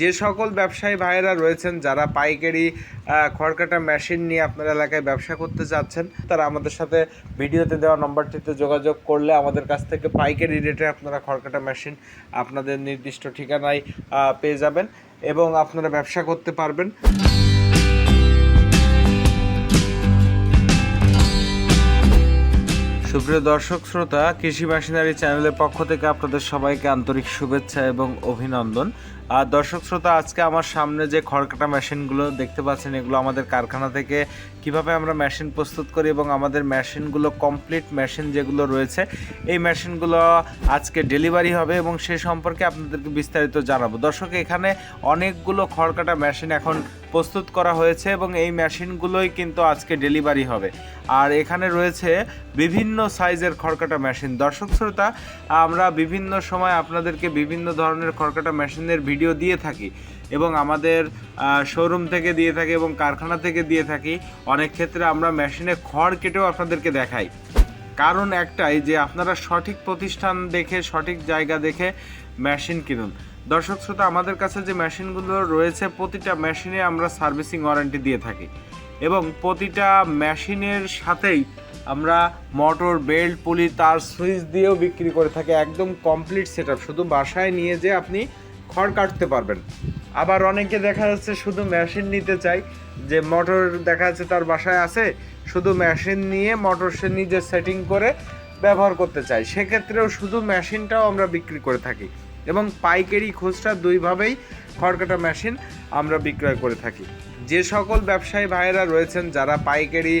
যে সকল ব্যবসায়ী ভাইয়েরা রয়েছেন, যারা পাইকারি খড়কাটা মেশিন নিয়ে আপনার এলাকায় ব্যবসা করতে চাচ্ছেন তারা আমাদের সাথে ভিডিওতে দেওয়া নম্বরটিতে যোগাযোগ করলে আমাদের কাছ থেকে পাইকারি রেটে আপনারা খড়কাটা মেশিন আপনাদের নির্দিষ্ট ঠিকানায় পেয়ে যাবেন এবং আপনারা ব্যবসা করতে পারবেন। সুপ্রিয় দর্শক, শ্রোতা কৃষি মেশিনারি চ্যানেলের পক্ষ থেকে আপনাদের সবাইকে আন্তরিক শুভেচ্ছা এবং অভিনন্দন। আর দর্শক, শ্রোতা, আজকে আমার সামনে যে খড়কাটা মেশিনগুলো দেখতে পাচ্ছেন, এগুলো আমাদের কারখানা থেকে কীভাবে আমরা মেশিন প্রস্তুত করি এবং আমাদের মেশিনগুলো কমপ্লিট মেশিন যেগুলো রয়েছে, এই মেশিনগুলো আজকে ডেলিভারি হবে এবং সে সম্পর্কে আপনাদেরকে বিস্তারিত জানাব। দর্শক, এখানে অনেকগুলো খড়কাটা মেশিন এখন প্রস্তুত করা হয়েছে এবং এই মেশিনগুলোই কিন্তু আজকে ডেলিভারি হবে। আর এখানে রয়েছে বিভিন্ন সাইজের খড়কাটা মেশিন। দর্শক শ্রোতা, আমরা বিভিন্ন সময় আপনাদেরকে বিভিন্ন ধরনের খড়কাটা মেশিনের ভিডিও দিয়ে থাকি এবং আমাদের শোরুম থেকে দিয়ে থাকি এবং কারখানা থেকে দিয়ে থাকি। অনেক ক্ষেত্রে আমরা মেশিনে খড় কেটেও আপনাদেরকে দেখাই। কারণ একটাই যে আপনারা সঠিক প্রতিষ্ঠান দেখে, সঠিক জায়গা দেখে মেশিন কিনুন। দর্শক শ্রোতা, আমাদের কাছে যে মেশিনগুলো রয়েছে, প্রতিটা মেশিনে আমরা সার্ভিসিং ওয়ারেন্টি দিয়ে থাকি এবং প্রতিটা মেশিনের সাথেই আমরা মোটর, বেল্ট, পুলি, তার সুইচ দিয়েও বিক্রি করে থাকি। একদম কমপ্লিট সেট শুধু বাসায় নিয়ে যে আপনি খড় কাটতে পারবেন। আবার অনেকে দেখা যাচ্ছে শুধু মেশিন নিতে চাই যে মোটর দেখা যাচ্ছে তার বাসায় আছে, শুধু মেশিন নিয়ে মোটর সে নিজে সেটিং করে ব্যবহার করতে চাই সেক্ষেত্রেও শুধু মেশিনটাও আমরা বিক্রি করে থাকি। এবং পাইকারি খুচরা দুইভাবেই খড়কাটা মেশিন আমরা বিক্রয় করে থাকি। যে সকল ব্যবসায়ী ভাইয়েরা রয়েছেন, যারা পাইকারি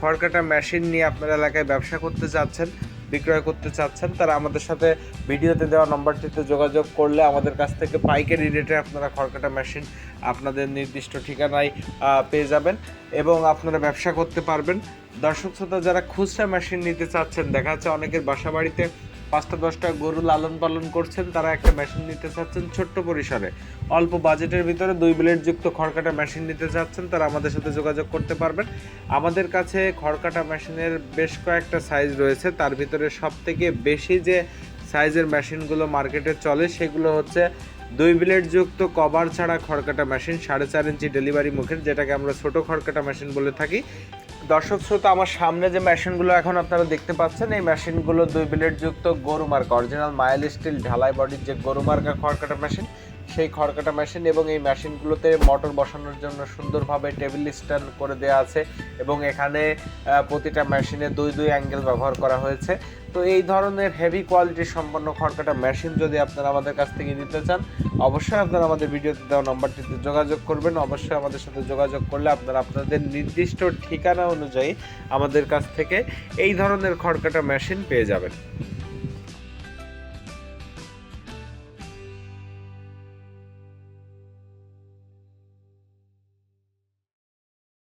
খড়কাটা মেশিন নিয়ে আপনার এলাকায় ব্যবসা করতে চাচ্ছেন, বিক্রয় করতে চাচ্ছেন, তারা আমাদের সাথে ভিডিওতে দেওয়া নম্বরটিতে যোগাযোগ করলে আমাদের কাছ থেকে পাইকারি রেটে আপনারা খড়কাটা মেশিন আপনাদের নির্দিষ্ট ঠিকানায় পেয়ে যাবেন এবং আপনারা ব্যবসা করতে পারবেন। দর্শক শ্রোতা, যারা খুচরা মেশিন নিতে চাচ্ছেন, দেখা যাচ্ছে অনেকের বাসা বাড়িতে পাঁচটা, দশটা গরু লালন পালন করছেন, তারা একটা মেশিন নিতে চাচ্ছেন ছোট্ট পরিসরে। অল্প বাজেটের ভিতরে দুই ব্লেড যুক্ত খড়কাটা মেশিন নিতে চাচ্ছেন, তারা আমাদের সাথে যোগাযোগ করতে পারবেন। আমাদের কাছে খড়কাটা মেশিনের বেশ কয়েকটা সাইজ রয়েছে, তার ভিতরে সব থেকে বেশি যে সাইজের মেশিনগুলো মার্কেটে চলে, সেগুলো হচ্ছে দুই ব্লেড যুক্ত কভার ছাড়া খড়কাটা মেশিন সাড়ে চার ইঞ্চি ডেলিভারি মুখের, যেটাকে আমরা ছোট খড়কাটা মেশিন বলে থাকি। দর্শক শ্রোতা, আমার সামনে যে মেশিনগুলো এখন আপনারা দেখতে পাচ্ছেন, এই মেশিনগুলো দুই ব্লেড যুক্ত গরু মার্কা অরিজিনাল মাইল স্টিল ঢালাই বডির যে গরু মার্কা খড়কাটা মেশিন সেই খড়কাটা মেশিন এবং এই মেশিনগুলোতে মোটর বসানোর জন্য সুন্দরভাবে টেবিল স্ট্যান্ড করে দেওয়া আছে এবং এখানে প্রতিটা মেশিনে দুই দুই অ্যাঙ্গেল ব্যবহার করা হয়েছে। তো এই ধরনের হেভি কোয়ালিটি সম্পন্ন খড়কাটা মেশিন যদি আপনারা আমাদের কাছ থেকে নিতে চান, অবশ্যই আপনারা আমাদের ভিডিওতে দেওয়া নম্বরটিতে যোগাযোগ করবেন। অবশ্যই আমাদের সাথে যোগাযোগ করলে আপনারা আপনাদের নির্দিষ্ট ঠিকানা অনুযায়ী আমাদের কাছ থেকে এই ধরনের খড়কাটা মেশিন পেয়ে যাবেন।